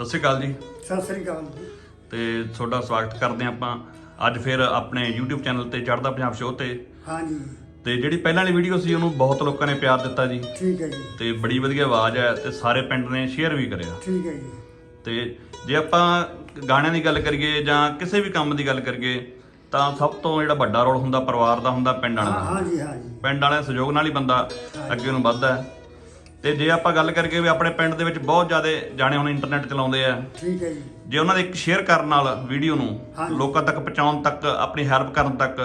ਸਤਿ ਸ਼੍ਰੀ ਅਕਾਲ ਜੀ। ਸਤਿ ਸ੍ਰੀ ਅਕਾਲ ਤੇ ਤੁਹਾਡਾ ਸਵਾਗਤ ਕਰਦੇ ਹਾਂ ਆਪਾਂ। ਅੱਜ ਫਿਰ ਆਪਣੇ YouTube ਚੈਨਲ ਤੇ ਚੜ੍ਹਦਾ ਪੰਜਾਬ ਸ਼ੋਅ ਤੇ। ਹਾਂਜੀ। ਤੇ ਜਿਹੜੀ ਪਹਿਲਾਂ ਵਾਲੀ ਵੀਡੀਓ ਸੀ ਉਹਨੂੰ ਬਹੁਤ ਲੋਕਾਂ ਨੇ ਪਿਆਰ ਦਿੱਤਾ ਜੀ। ਠੀਕ ਹੈ ਜੀ। ਤੇ ਬੜੀ ਵਧੀਆ ਆਵਾਜ਼ ਹੈ ਤੇ ਸਾਰੇ ਪਿੰਡ ਨੇ ਸ਼ੇਅਰ ਵੀ ਕਰਿਆ। ਠੀਕ ਹੈ ਜੀ। ਤੇ ਜੇ ਆਪਾਂ ਗਾਣਿਆਂ ਦੀ ਗੱਲ ਕਰੀਏ ਜਾਂ ਕਿਸੇ ਵੀ ਕੰਮ ਦੀ ਗੱਲ ਕਰੀਏ ਤਾਂ ਸਭ ਤੋਂ ਜਿਹੜਾ ਵੱਡਾ ਰੋਲ ਹੁੰਦਾ ਪਰਿਵਾਰ ਦਾ ਹੁੰਦਾ ਪਿੰਡ ਵਾਲਿਆਂ ਹਾਂ ਦਾ ਹਾਂਜੀ ਹਾਂਜੀ। ਪਿੰਡ ਵਾਲਿਆਂ ਦੇ ਸਹਿਯੋਗ ਨਾਲ ਹੀ ਬੰਦਾ ਅੱਗੇ ਨੂੰ ਵੱਧਦਾ ਹੈ। ਤੇ ਜੇ ਆਪਾਂ ਗੱਲ ਕਰੀਏ ਵੀ ਆਪਣੇ ਪਿੰਡ ਦੇ ਵਿੱਚ ਬਹੁਤ ਜ਼ਿਆਦਾ ਜਾਣੇ ਹੁਣ ਇੰਟਰਨੈਟ ਚਲਾਉਂਦੇ ਆ। ਠੀਕ ਹੈ ਜੀ। ਜੇ ਉਹਨਾਂ ਦੇ ਇੱਕ ਸ਼ੇਅਰ ਕਰਨ ਨਾਲ ਵੀਡੀਓ ਨੂੰ। ਲੋਕਾਂ ਤੱਕ ਪਹੁੰਚਾਉਣ ਤੱਕ ਆਪਣੀ ਹੈਲਪ ਕਰਨ ਤੱਕ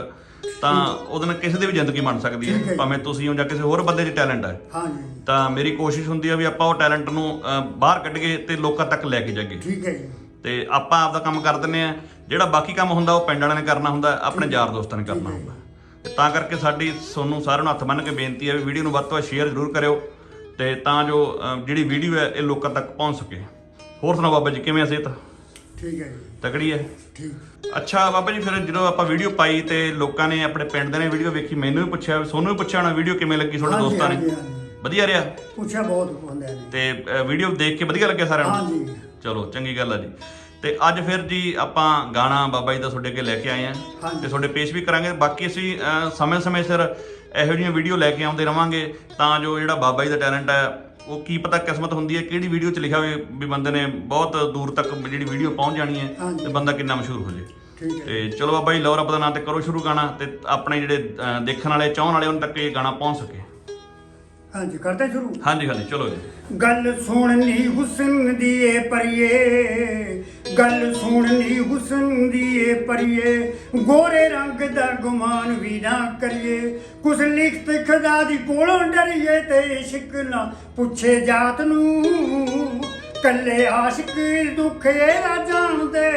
ਤਾਂ ਉਹਦੇ ਨਾਲ ਕਿਸੇ ਦੀ ਵੀ ਜ਼ਿੰਦਗੀ ਬਣ ਸਕਦੀ ਹੈ। ਭਾਵੇਂ ਤੁਸੀਂ ਹੋ ਜਾਂ ਕਿਸੇ ਹੋਰ ਬੰਦੇ 'ਚ ਟੈਲੈਂਟ ਹੈ। ਹਾਂਜੀ। ਤਾਂ ਮੇਰੀ ਕੋਸ਼ਿਸ਼ ਹੁੰਦੀ ਹੈ ਵੀ ਆਪਾਂ ਉਹ ਟੈਲੈਂਟ ਨੂੰ ਬਾਹਰ ਕੱਢੀਏ ਤੇ ਲੋਕਾਂ ਤੱਕ ਲੈ ਕੇ ਜਾਈਏ। ਠੀਕ ਹੈ ਜੀ। ਤੇ ਆਪਾਂ ਆਪਦਾ ਕੰਮ ਕਰ ਦਿੰਨੇ ਆ। ਜਿਹੜਾ ਬਾਕੀ ਕੰਮ ਹੁੰਦਾ ਉਹ ਪਿੰਡ ਵਾਲਿਆਂ ਨੇ ਕਰਨਾ ਹੁੰਦਾ ਆਪਣੇ ਯਾਰ ਦੋਸਤਾਂ ਨੇ ਕਰਨਾ ਹੁੰਦਾ। ਤੇ ਕਰਕੇ ਸਾਡੀ ਤੁਹਾਨੂੰ ਸਾਰਿਆਂ ਨੂੰ ਹੱਥ ਬੰਨ੍ਹ ਕੇ ਬੇਨਤੀ ਹੈ ਵੀ ਵੀਡੀਓ ਨੂੰ ਵੱਧ ਤੋਂ ਵੱਧ ਸ਼ੇਅਰ ਜ਼ਰੂਰ ਕਰਿਓ। ਤੇ ਤਾਂ ਜੋ ਜਿਹੜੀ ਵੀਡੀਓ ਹੈ ਇਹ ਲੋਕਾਂ ਤੱਕ ਪਹੁੰਚ ਸਕੇ। ਹੋਰ ਸੁਣਾਓ ਬਾਬਾ ਜੀ ਕਿਵੇਂ ਆ ਸਿਹਤ? ਠੀਕ ਹੈ ਜੀ। ਤਕੜੀ ਹੈ? ਠੀਕ। ਅੱਛਾ ਬਾਬਾ ਜੀ ਫਿਰ ਜਦੋਂ ਆਪਾਂ ਵੀਡੀਓ ਪਾਈ ਤੇ ਲੋਕਾਂ ਨੇ ਆਪਣੇ ਪਿੰਡ ਦੇ ਨੇ ਵੀਡੀਓ ਵੇਖੀ ਮੈਨੂੰ ਵੀ ਪੁੱਛਿਆ ਸੋਨੂੰ ਵੀ ਪੁੱਛਿਆ ਹੋਣਾ ਵੀਡੀਓ ਕਿਵੇਂ ਲੱਗੀ ਤੁਹਾਡੇ ਹਾਂਜੀ, ਦੋਸਤਾਂ ਹਾਂਜੀ, ਨੇ? ਹਾਂਜੀ। ਵਧੀਆ ਰਿਹਾ? ਪੁੱਛਿਆ ਬਹੁਤ ਹੁੰਦੇ ਨੇ। ਤੇ ਵੀਡੀਓ ਦੇਖ ਕੇ ਵਧੀਆ ਲੱਗਿਆ ਸਾਰਿਆਂ ਨੂੰ? ਹਾਂਜੀ। ਚਲੋ ਚੰਗੀ ਗੱਲ ਆ ਜੀ। ਤੇ ਅੱਜ ਫਿਰ ਜੀ ਆਪਾਂ ਗਾਣਾ ਬਾਬਾ ਜੀ ਦਾ ਤੁਹਾਡੇ ਅੱਗੇ ਲੈ ਕੇ ਆਏ ਆ। ਹਾਂਜੀ। ਤੇ ਤੁਹਾਡੇ ਪੇਸ਼ ਵੀ ਕਰਾਂਗੇ। ਬਾਕੀ ਅਸੀਂ ਸਮੇਂ-ਸਮੇਂ ਸਿਰ ਇਹੋ ਜਿਹੀਆਂ ਵੀਡੀਓ ਲੈ ਕੇ ਆਉਂਦੇ ਰਵਾਂਗੇ ਤਾਂ ਜੋ ਜਿਹੜਾ ਬਾਬਾ ਜੀ ਦਾ ਟੈਲੈਂਟ ਹੈ ਉਹ ਕੀ ਪਤਾ ਕਿਸਮਤ ਹੁੰਦੀ ਹੈ ਕਿਹੜੀ ਵੀਡੀਓ 'ਚ ਲਿਖਿਆ ਹੋਵੇ ਵੀ ਬੰਦੇ ਨੇ ਬਹੁਤ ਦੂਰ ਤੱਕ ਜਿਹੜੀ ਵੀਡੀਓ ਪਹੁੰਚ ਜਾਣੀ ਹੈ। ਤੇ ਬੰਦਾ ਕਿੰਨਾ ਮਸ਼ਹੂਰ ਹੋ ਜੇ। ਤੇ ਚਲੋ ਬਾਬਾ ਜੀ ਲਓ ਰੱਬ ਦਾ ਨਾਮ ਤੇ ਕਰੋ ਸ਼ੁਰੂ ਗਾਣਾ ਤੇ ਆਪਣੇ ਜਿਹੜੇ ਦੇਖਣ ਵਾਲੇ ਚਾਹਣ ਵਾਲੇ ਉਹਨਾਂ ਤੱਕ ਇਹ ਗਾਣਾ ਪਹੁੰਚ ਸਕੇ। ਹਾਂਜੀ ਕਰਦੇ ਸ਼ੁਰੂ? ਹਾਂਜੀ ਹਾਂਜੀ ਚਲੋ ਜੀ। ਗੱਲ ਸੁਣਨੀ ਹੁਸਨ ਦੀ ਏ ਪਰਿਏ ਗੱਲ ਸੁਣਨੀ ਹੁਸਨ ਦੀ ਏ ਪਰਿਏ ਗੋਰੇ ਰੰਗ ਦਾ ਗੁਮਾਨ ਵੀ ਨਾ ਕਰੀਏ। ਕੁਛ ਲਿਖਤ ਖੁਦਾ ਦੀ ਕੋਲੋਂ ਡਰੀਏ ਤੇ ਇਸ਼ਕ ਨਾ ਪੁੱਛੇ ਜਾਤ ਨੂੰ। ਕੱਲੇ ਆਸ਼ਿਕ ਦੁੱਖ ਇਹਦਾ ਜਾਣਦੇ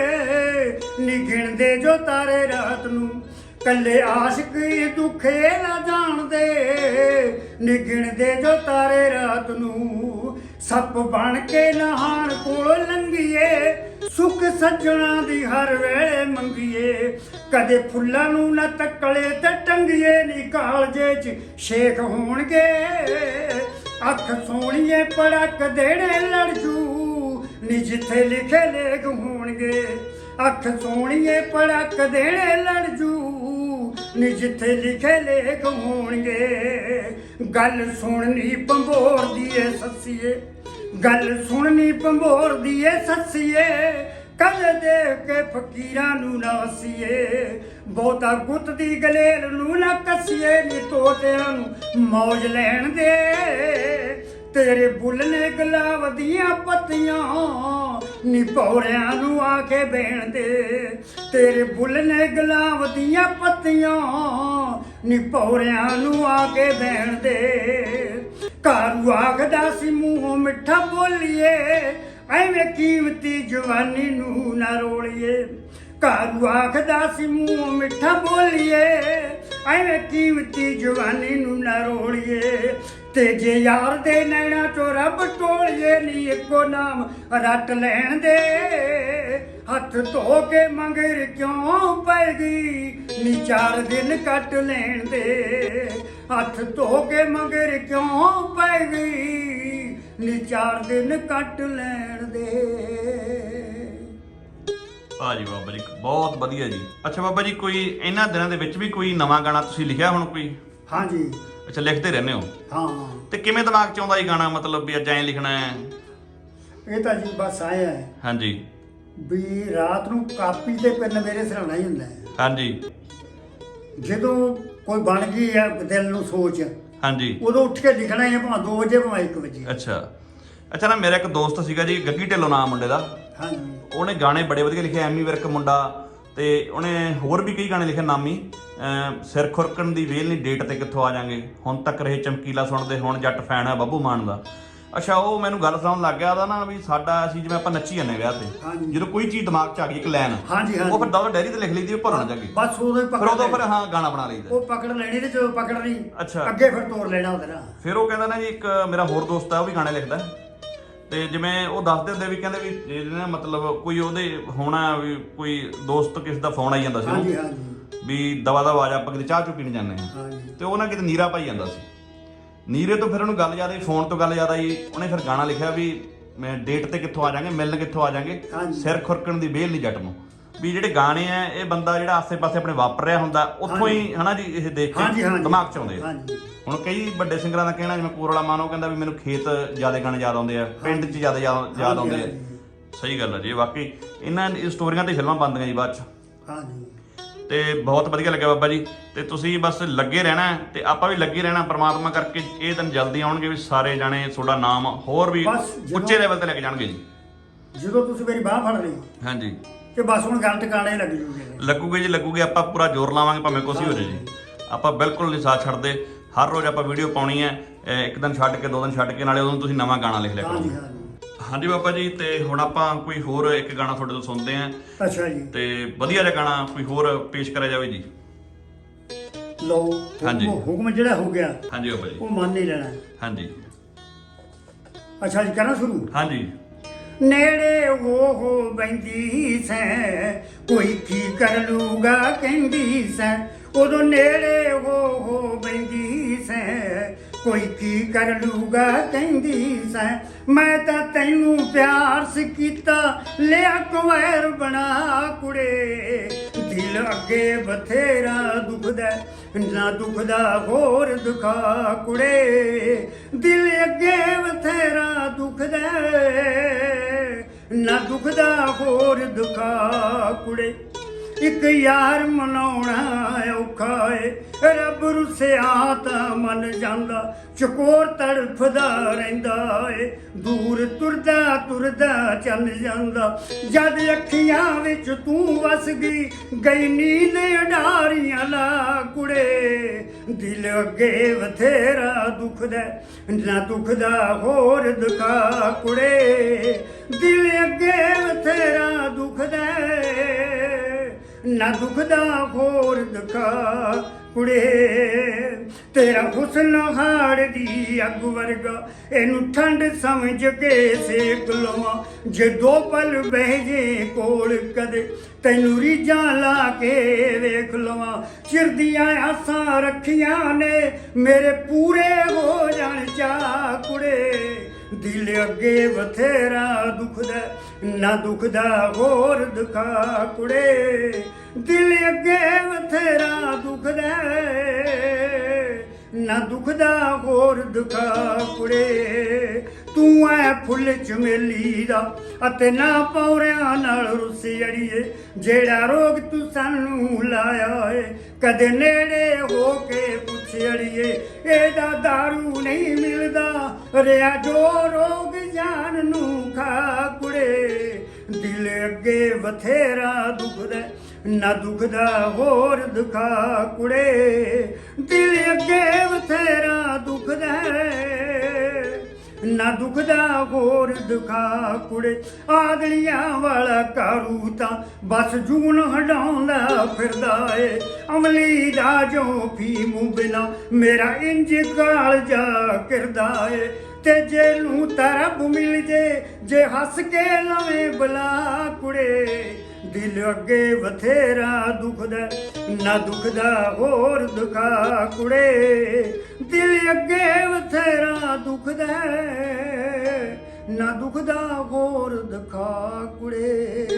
ਨਿਗਿਣਦੇ ਜੋ ਤਾਰੇ ਰਾਤ ਨੂੰ। ਕੱਲੇ ਆਸ਼ਿਕ ਦੁੱਖ ਇਹਦਾ ਨਿਗਿਣਦੇ ਜੋ ਤਾਰੇ ਰਾਤ ਨੂੰ, ਸੱਪ ਬਣ ਕੇ ਨਹਾਣ ਕੋਲ ਲੰਘੀਏ। ਸੁਖ ਸੱਜਣਾ ਦੀ ਹਰ ਵੇਲੇ ਮੰਗੀਏ। ਕਦੇ ਫੁੱਲਾਂ ਨੂੰ ਨਾ ਤੱਕਲੇ ਤੇ ਟੰਗੀਏ ਨੀ ਕਾਲਜੇ ਚ ਸ਼ੇਖ ਹੋਣਗੇ। ਅੱਖ ਸੋਹਣੀਏ ਪੜਕ ਦੇਣੇ ਲੜਜੂ, ਨੀ ਜਿੱਥੇ ਲਿਖੇ ਲੇਖ ਹੋਣਗੇ। ਅੱਖ ਸੋਹਣੀਏ ਪੜਕ ਦੇਣੇ ਲੜਜੂ, ਨੀ ਜਿੱਥੇ ਲਿਖੇ ਲੇਖ ਹੋਣਗੇ। ਗੱਲ ਸੁਣਨੀ ਪੰਬੋਰ ਦੀ ਏ ਸੱਸੀਏ। ਗੱਲ ਸੁਣਨੀ ਪੰਬੋਰ ਦੀ ਏ ਸੱਸੀਏ। ਕਦੇ ਦੇਖ ਕੇ ਫਕੀਰਾਂ ਨੂੰ ਨਾ ਹੱਸੀਏ ਬਹੁਤਾ ਗੁੱਤ ਦੀ ਗਲੇਲ ਨੂੰ ਨਾ ਕੱਸੀਏ। ਨੀ ਤੋਤਿਆਂ ਨੂੰ ਮੌਜ ਲੈਣ ਦੇ। ਤੇਰੇ ਬੁੱਲ ਨੇ ਗੁਲਾਬ ਦੀਆਂ ਪੱਤੀਆਂ ਨੀ ਪੌੜਿਆਂ ਨੂੰ ਆ ਕੇ ਬਹਿਣ ਦੇ। ਤੇਰੇ ਬੁੱਲ ਨੇ ਗੁਲਾਬ ਦੀਆਂ ਪੱਤੀਆਂ ਨਿਪੋਰਿਆਂ ਨੂੰ ਆ ਕੇ ਬਹਿਣ ਦੇ। ਕਾਰੂ ਆਖਦਾ ਸੀ ਮੂੰਹੋਂ ਮਿੱਠਾ ਬੋਲੀਏ, ਐਵੇਂ ਕੀਮਤੀ ਜਵਾਨੀ ਨੂੰ ਨਾ ਰੋਲੀਏ। ਕਾਰੂ ਆਖਦਾ ਸੀ ਮੂੰਹੋਂ ਮਿੱਠਾ ਬੋਲੀਏ, ਐਵੇਂ ਕੀਮਤੀ ਜਵਾਨੀ ਨੂੰ ਨਾ ਰੋਲੀਏ। ਤੇ ਜੇ ਯਾਰ ਦੇ ਨੈਣਾ ਚੋ ਰੱਬ ਟੋਲੀਏ, ਨੀ ਇੱਕੋ ਨਾਮ ਰੱਟ ਲੈਣ ਦੇ। ਹੱਥ ਧੋ ਕੇ ਮੰਗਰ ਕਿਉਂ ਪੈਗੀ ਨੀ ਚਾਰ ਦਿਨ ਕੱਟ ਲੈਣ ਦੇ। ਹੱਥ ਧੋ ਕੇ ਮੰਗਰ ਕਿਉਂ ਪੈਗੀ ਨੀ ਚਾਰ ਦਿਨ ਕੱਟ ਲੈਣ ਦੇ। ਭਾਜੀ ਬਾਬਾ ਜੀ ਬਹੁਤ ਵਧੀਆ ਜੀ। ਅੱਛਾ ਬਾਬਾ ਜੀ ਕੋਈ ਇਹਨਾਂ ਦਿਨਾਂ ਦੇ ਵਿੱਚ ਵੀ ਕੋਈ ਨਵਾਂ ਗਾਣਾ ਤੁਸੀਂ ਲਿਖਿਆ ਹੁਣ ਕੋਈ? ਹਾਂਜੀ। ਅੱਛਾ ਲਿਖਦੇ ਰਹਿੰਦੇ ਹੋ? ਹਾਂ। ਤੇ ਕਿਵੇਂ ਦਿਮਾਗ 'ਚ ਆਉਂਦਾ ਇਹ ਗਾਣਾ ਮਤਲਬ ਵੀ ਅੱਜ ਐਂ ਲਿਖਣਾ ਹੈ? ਇਹ ਤਾਂ ਜੀ ਬਸ ਆਇਆ ਹੈ। ਹਾਂਜੀ। ਵੀ ਰਾਤ ਨੂੰ ਕਾਪੀ ਤੇ ਪੈਨ ਮੇਰੇ ਸਿਰਹਾਣਾ ਹੀ ਹੁੰਦਾ ਹੈ। ਹਾਂਜੀ। ਜਦੋਂ ਕੋਈ ਬਣ ਗਈ ਹੈ ਦਿਲ ਨੂੰ ਸੋਚ ਹਾਂਜੀ। ਉਦੋਂ ਉੱਠ ਕੇ ਲਿਖਣਾ ਹੀ ਹੈ ਭਾਵੇਂ 2 ਵਜੇ ਭਾਵੇਂ 1 ਵਜੇ। ਅੱਛਾ। ਅੱਛਾ ਨਾ ਮੇਰਾ ਇੱਕ ਦੋਸਤ ਸੀਗਾ ਜੀ ਗੱਗੀ ਢਿੱਲੋਂ ਨਾਮ ਮੁੰਡੇ ਦਾ। ਹਾਂਜੀ। ਉਹਨੇ ਗਾਣੇ ਬੜੇ ਵਧੀਆ ਲਿਖੇ ਐਮੀ ਵਿਰਕ ਮੁੰਡਾ ਤੇ ਉਹਨੇ ਹੋਰ ਵੀ ਕਈ ਗਾਣੇ ਲਿਖੇ ਨਾਮੀ। ਸਿਰ ਖੁਰਕਣ ਦੀ ਵੇਲ ਨਹੀਂ ਡੇਟ ਤੇ ਕਿੱਥੋਂ ਆ ਜਾਾਂਗੇ? ਹੁਣ ਤੱਕ ਰਹੇ ਚਮਕੀਲਾ ਸੁਣਦੇ ਹੁਣ ਜੱਟ ਫੈਨ ਆ ਬੱਬੂ ਮਾਨ ਦਾ। ਅੱਛਾ ਉਹ ਮੈਨੂੰ ਗੱਲ ਸੁਣਾਉਣ ਲੱਗ ਗਿਆ ਉਹਦਾ ਨਾ ਵੀ ਸਾਡਾ ਅਸੀਂ ਜਿਵੇਂ ਆਪਾਂ ਨੱਚੀ ਜਾਂਦੇ ਵਿਆਹ ਤੇ ਹਾਂਜੀ। ਜਦੋਂ ਕੋਈ ਚੀਜ਼ ਦਿਮਾਗ 'ਚ ਆ ਗਈ ਇੱਕ ਲਾਈਨ ਹਾਂਜੀ, ਹਾਂਜੀ। ਉਹ ਫਿਰ ਦੌੜ ਡੈਰੀ ਤੇ ਲਿਖ ਲਈਦੀ ਉਹ ਭਰਨਾ ਜਾ ਕੇ ਬਸ ਉਦੋਂ ਹੀ ਫਿਰ ਪਕੜ ਉਦੋਂ ਫਿਰ ਲੈਣੀ। ਹਾਂ ਗਾਣਾ ਬਣਾ ਲਈਦਾ ਉਹ ਪਕੜ ਲੈਣੀ ਤੇ ਜਦੋਂ ਪਕੜ ਲਈ ਅੱਛਾ। ਅੱਗੇ ਫਿਰ ਤੋੜ ਲੈਣਾ ਉਹਦੇ ਨਾਲ ਫਿਰ ਉਹ ਕਹਿੰਦਾ ਨਾ ਜੀ ਇੱਕ ਮੇਰਾ ਹੋਰ ਦੋਸਤ ਆ ਉਹ ਵੀ ਗਾਣੇ ਲਿਖਦਾ ਤੇ ਜਿਵੇਂ ਉਹ ਦੱਸਦੇ ਹੁੰਦੇ ਵੀ ਕਹਿੰਦੇ ਵੀ ਇਹਦੇ ਨਾ ਮਤਲਬ ਕੋਈ ਉਹਦੇ ਹੋਣਾ ਵੀ ਕੋਈ ਦੋਸਤ ਕਿਸ ਦਾ ਫੋਨ ਆਈ ਜਾਂਦਾ ਸੀ ਹਾਂਜੀ ਉਹਨੂੰ ਹਾਂਜੀ ਵੀ ਦਵਾ ਦਵਾ ਆ ਜਾ ਆਪਾਂ ਕਿਤੇ ਚਾਹ ਚੁ ਪੀਣ ਜਾਂਦੇ ਆ ਹਾਂਜੀ ਤੇ ਉਹ ਨਾ ਕਿਤੇ ਨੀਰਾ ਪਾਈ ਜਾਂਦਾ ਸੀ ਨੀਰੇ ਤੋਂ ਫਿਰ ਉਹਨੂੰ ਗੱਲ ਜ਼ਿਆਦਾ ਫੋਨ ਤੋਂ ਗੱਲ ਜ਼ਿਆਦਾ ਆਈ ਉਹਨੇ ਫਿਰ ਗਾਣਾ ਲਿਖਿਆ ਵੀ ਮੈਂ ਡੇਟ ਤੇ ਕਿੱਥੋਂ ਆ ਜਾਾਂਗੇ ਮਿਲਣ ਕਿੱਥੋਂ ਆ ਜਾਾਂਗੇ। ਸਿਰ ਖੁਰਕਣ ਦੀ ਵੇਲ ਨਹੀਂ ਜੱਟ ਨੂੰ। ਵੀ ਜਿਹੜੇ ਗਾਣੇ ਆ ਇਹ ਬੰਦਾ ਜਿਹੜਾ ਆਸੇ-ਪਾਸੇ ਆਪਣੇ ਵਾਪਰ ਰਿਹਾ ਹੁੰਦਾ ਉੱਥੋਂ ਹੀ ਹਨਾ ਜੀ ਇਹ ਦੇਖ ਕੇ ਦਿਮਾਗ 'ਚ ਆਉਂਦੇ ਆ। ਹੁਣ ਕਈ ਵੱਡੇ ਸਿੰਗਰਾਂ ਦਾ ਕਹਿਣਾ ਜਿਵੇਂ ਕੋਰ ਵਾਲਾ ਮਾਨ ਉਹ ਕਹਿੰਦਾ ਵੀ ਮੈਨੂੰ ਖੇਤ ਜ਼ਿਆਦਾ ਗਾਣੇ ਯਾਦ ਆਉਂਦੇ ਆ ਪਿੰਡ 'ਚ ਜ਼ਿਆਦਾ ਯਾਦ ਆਉਂਦੇ ਆ। ਸਹੀ ਗੱਲ ਹੈ ਜੀ ਵਾਕਈ। ਇਹਨਾਂ ਸਟੋਰੀਆਂ ਤੇ ਫਿਲਮਾਂ ਬਣਦੀਆਂ ਜੀ ਬਾਅਦ 'ਚ। ਹਾਂਜੀ। ਤੇ ਬਹੁਤ ਵਧੀਆ ਲੱਗਿਆ ਬਾਬਾ ਜੀ। ਤੇ ਤੁਸੀਂ ਬਸ ਲੱਗੇ ਰਹਿਣਾ ਤੇ ਆਪਾਂ ਵੀ ਲੱਗੇ ਰਹਿਣਾ ਪ੍ਰਮਾਤਮਾ ਕਰਕੇ ਇਹ ਦਿਨ ਜਲਦੀ ਆਉਣਗੇ ਵੀ ਸਾਰੇ ਜਾਣੇ ਤੁਹਾਡਾ ਨਾਮ ਹੋਰ ਵੀ ਬਸ ਜਦੋਂ- ਉੱਚੇ ਲੈਵਲ ਤੇ ਲੈ ਕੇ ਜਾਣਗੇ ਜੀ। ਜਦੋਂ ਤੁਸੀਂ ਮੇਰੀ ਬਾਹ ਫੜ ਲਈ ਹਾਂਜੀ। ਤੇ ਬਸ ਹੁਣ ਗੱਲ ਟਿਕਾਣੇ ਲੱਗ ਜੂਗੇ ਲੱਗੂਗੇ ਜੀ ਲੱਗੂਗੇ। ਆਪਾਂ ਪੂਰਾ ਜ਼ੋਰ ਲਾਵਾਂਗੇ ਭਾਵੇਂ ਕੁਛ ਹੀ ਹੋ ਜਾਏ ਜੀ। ਆਪਾਂ ਬਿਲਕੁਲ ਨਹੀਂ ਸਾਥ ਛੱਡਦੇ। ਹਰ ਰੋਜ਼ ਆਪਾਂ ਵੀਡੀਓ ਪਾਉਣੀ ਹੈ। ਅਹ ਇੱਕ ਦਿਨ ਛੱਡ ਕੇ ਦੋ ਦਿਨ ਛੱਡ ਕੇ ਨਾਲੇ ਉਦੋਂ ਤੁਸੀਂ ਨਵਾਂ ਗਾਣਾ ਲਿਖ ਲਿਆ ਕਰੋ ਹਾਂਜੀ ਹਾਂਜੀ। ਹਾਂਜੀ ਬਾਬਾ ਜੀ ਤੇ ਹੁਣ ਆਪਾਂ ਕੋਈ ਹੋਰ ਇੱਕ ਗਾਣਾ ਤੁਹਾਡੇ ਤੋਂ ਸੁਣਦੇ ਆਂ ਅੱਛਾ ਜੀ। ਤੇ ਵਧੀਆ ਜਿਹਾ ਗਾਣਾ ਕੋਈ ਹੋਰ ਪੇਸ਼ ਕਰਿਆ ਜਾਵੇ ਜੀ। ਲਓ ਹਾਂਜੀ। ਹੁਕਮ ਹੁਕਮ ਜਿਹੜਾ ਹੋ ਗਿਆ ਹਾਂਜੀ ਬਾਬਾ ਜੀ। ਉਹ ਮੰਨ ਨਹੀਂ ਲੈਣਾ। ਹਾਂਜੀ। ਅੱਛਾ ਜੀ ਕਰਾਂ ਸ਼ੁਰੂ? ਹਾਂਜੀ। ਨੇੜੇ ਉਹ ਹੋ ਬੈਂਦੀ ਸੈ ਕੋਈ ਕੀ ਕਰ ਲੂਗਾ ਕਹਿੰਦੀ ਸੈ। ਉਦੋਂ ਨੇੜੇ ਉਹ ਹੋ ਬੈਂਦੀ ਸੈ ਕੋਈ ਕੀ ਕਰ ਲੂਗਾ ਕਹਿੰਦੀ ਸੈ। ਮੈਂ ਤਾਂ ਤੈਨੂੰ ਪਿਆਰ ਸ ਕੀਤਾ, ਲਿਆ ਕੁਵੈਰ ਬਣਾ ਕੁੜੇ। ਦਿਲ ਅੱਗੇ ਬਥੇਰਾ ਦੁਖਦਾ, ਨਾ ਦੁਖਦਾ ਹੋਰ ਦੁਖਾ ਕੁੜੇ। ਦਿਲ ਅੱਗੇ ਬਥੇਰਾ ਦੁਖਦਾ, ਨਾ ਦੁਖਦਾ ਹੋਰ ਦੁਖਾ ਕੁੜੇ। ਇੱਕ ਯਾਰ ਮਨਾਉਣਾ ਔਖਾ ਏ। ਰੱਬ ਰੁੱਸਿਆ ਤਾਂ ਮਨ ਜਾਂਦਾ, ਚਕੋਰ ਤੜਫਦਾ ਰਹਿੰਦਾ ਏ। ਦੂਰ ਤੁਰਦਾ ਤੁਰਦਾ ਚੱਲ ਜਾਂਦਾ, ਜਦ ਅੱਖੀਆਂ ਵਿੱਚ ਤੂੰ ਵਸ ਗਈ ਗਈ ਨੀਂਦ ਅਡਾਰੀਆਂ ਲਾ ਕੁੜੇ। ਦਿਲ ਅੱਗੇ ਬਥੇਰਾ ਦੁਖਦਾ, ਨਾ ਦੁਖਦਾ ਹੋਰ ਦੁਖਾ ਕੁੜੇ। ਦਿਲ ਨਾ ਦੁਖਦਾ ਹੋਰ ਦੁਖਾ ਕੁੜੇ। ਤੇਰਾ ਹੁਸਨ ਹਾੜ ਦੀ ਅੱਗ ਵਰਗਾ, ਇਹਨੂੰ ਠੰਡ ਸਮਝ ਕੇ ਸੇਕ ਲਵਾਂ। ਜੇ ਦੋ ਪਲ ਬਹਿ ਜੇ ਕੋਲ ਕਦੇ, ਤੈਨੂੰ ਰੀਝਾਂ ਲਾ ਕੇ ਵੇਖ ਲਵਾਂ। ਚਿਰਦੀਆਂ ਆਸਾਂ ਰੱਖੀਆਂ ਨੇ, ਮੇਰੇ ਪੂਰੇ ਹੋ ਜਾਣ ਚਾ ਕੁੜੇ। ਦਿਲ ਅੱਗੇ ਬਥੇਰਾ ਦੁਖਦਾ, ਨਾ ਦੁਖਦਾ ਹੋਰ ਦੁਖਾ ਕੁੜੇ। ਦਿਲ ਅੱਗੇ ਬਥੇਰਾ ਦੁਖਦਾ, ਨਾ ਦੁਖਦਾ ਹੋਰ ਦੁਖਾ ਕੁੜੇ। ਤੂੰ ਐ ਫੁੱਲ ਚਮੇਲੀ ਦਾ ਅਤੇ ਨਾ ਪੌਰਿਆਂ ਨਾਲ ਰੁੱਸੀ ਅੜੀਏ। ਜਿਹੜਾ ਰੋਗ ਤੂੰ ਸਾਨੂੰ ਲਾਇਆ ਏ, ਕਦੇ ਨੇੜੇ ਹੋ ਕੇ ਪੁੱਛ ਅੜੀਏ। ਇਹਦਾ दारू ਨਹੀਂ ਮਿਲਦਾ, ਰਿਆ ਜੋ ਰੋਗ ਜਾਨ ਨੂੰ ਖਾ ਕੁੜੇ। ਦਿਲ ਅੱਗੇ ਬਥੇਰਾ ਦੁਖਦਾ, ਨਾ ਦੁਖਦਾ ਹੋਰ ਦੁਖਾ ਕੁੜੇ। ਦਿਲ ਅੱਗੇ ਬਥੇਰਾ ਦੁਖਦਾ ਨਾ ਦੁਖਦਾ ਹੋਰ ਦੁਖਾ ਕੁੜੇ। ਆਦਲੀਆਂ ਵਾਲਾ ਕਾਰੂ ਤਾਂ ਬਸ ਜੂਨ ਹਡਾਉਂਦਾ ਫਿਰਦਾ ਏ। ਅਮਲੀ ਦਾ ਜੋ ਫੀਮੂ ਬਿਨਾ ਮੇਰਾ ਇੰਜ ਕਾਲ ਜਾ ਕਰਦਾ ਏ। ਤੇ ਜੇ ਨੂੰ ਤਰਬ ਮਿਲ ਜੇ ਜੇ ਹੱਸ ਕੇ ਲਵੇਂ ਬਲਾ ਕੁੜੇ। ਦਿਲ ਅੱਗੇ ਬਥੇਰਾ ਦੁਖਦਾ, ਨਾ ਦੁਖਦਾ ਹੋਰ ਦੁਖਾ ਕੁੜੇ। ਦਿਲ ਅੱਗੇ ਬਥੇਰਾ ਦੁਖਦਾ, ਨਾ ਦੁਖਦਾ ਹੋਰ ਦੁਖਾ ਕੁੜੇ।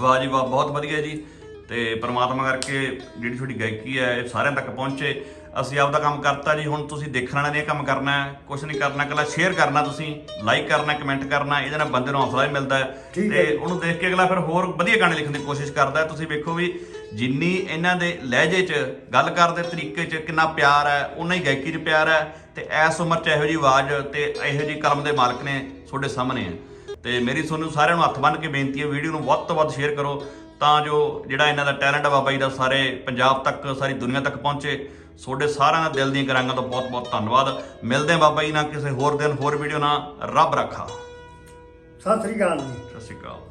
ਵਾਹ ਜੀ ਵਾਹ, ਬਹੁਤ ਵਧੀਆ ਜੀ। ਤੇ ਪ੍ਰਮਾਤਮਾ ਕਰਕੇ ਜਿਹੜੀ ਤੁਹਾਡੀ ਗਾਇਕੀ ਹੈ, ਇਹ ਸਾਰਿਆਂ ਤੱਕ ਪਹੁੰਚੇ। ਅਸੀਂ ਆਪਦਾ ਕੰਮ ਕਰਤਾ ਜੀ ਹੁਣ ਤੁਸੀਂ ਦੇਖਣ ਵਾਲਿਆਂ ਨੇ ਇਹ ਕੰਮ ਕਰਨਾ ਹੈ। ਕੁਝ ਨਹੀਂ ਕਰਨਾ ਇਕੱਲਾ ਸ਼ੇਅਰ ਕਰਨਾ ਤੁਸੀਂ ਲਾਈਕ ਕਰਨਾ ਕਮੈਂਟ ਕਰਨਾ ਇਹਦੇ ਨਾਲ ਬੰਦੇ ਨੂੰ ਹੌਸਲਾ ਵੀ ਮਿਲਦਾ ਹੈ। ਤੇ ਉਹਨੂੰ ਦੇਖ ਕੇ ਅਗਲਾ ਫਿਰ ਹੋਰ ਵਧੀਆ ਗਾਣੇ ਲਿਖਣ ਦੀ ਕੋਸ਼ਿਸ਼ ਕਰਦਾ ਤੁਸੀਂ ਵੇਖੋ ਵੀ ਜਿੰਨੀ ਇਹਨਾਂ ਦੇ ਲਹਿਜੇ 'ਚ ਗੱਲ ਕਰਦੇ ਤਰੀਕੇ 'ਚ ਕਿੰਨਾ ਪਿਆਰ ਹੈ ਉਨਾ ਹੀ ਗਾਇਕੀ 'ਚ ਪਿਆਰ ਹੈ ਤੇ ਐਸ ਉਮਰ 'ਚ ਇਹੋ ਜੀ ਆਵਾਜ਼ ਤੇ ਇਹੋ ਜੀ ਕਲਮ ਦੇ ਮਾਲਕ ਨੇ ਤੁਹਾਡੇ ਸਾਹਮਣੇ ਹੈ। ਤੇ ਮੇਰੀ ਤੁਹਾਨੂੰ ਸਾਰਿਆਂ ਨੂੰ ਹੱਥ ਬੰਨ੍ਹ ਕੇ ਬੇਨਤੀ ਹੈ ਵੀਡੀਓ ਨੂੰ ਵੱਧ ਤੋਂ ਵੱਧ ਸ਼ੇਅਰ ਕਰੋ ਤਾਂ ਜੋ ਜਿਹੜਾ ਇਹਨਾਂ ਦਾ ਟੈਲੈਂਟ ਆ ਬਾਬਾ ਜੀ ਦਾ ਸਾਰੇ ਪੰਜਾਬ ਤੱਕ ਸਾਰੀ ਦੁਨੀਆ ਤੱਕ ਪਹੁੰਚੇ। ਤੁਹਾਡੇ ਸਾਰਿਆਂ ਦਾ ਦਿਲ ਦੀਆਂ ਕਰਾਂਗਾ ਤੋਂ ਬਹੁਤ ਬਹੁਤ ਧੰਨਵਾਦ। ਮਿਲਦੇ ਹਾਂ ਬਾਬਾ ਜੀ ਨਾਲ ਕਿਸੇ ਹੋਰ ਦਿਨ ਹੋਰ ਵੀਡੀਓ ਨਾਲ। ਰੱਬ ਰੱਖਾ। ਸਤਿ ਸ੍ਰੀ ਅਕਾਲ ਜੀ। ਸਤਿ ਸ਼੍ਰੀ ਅਕਾਲ।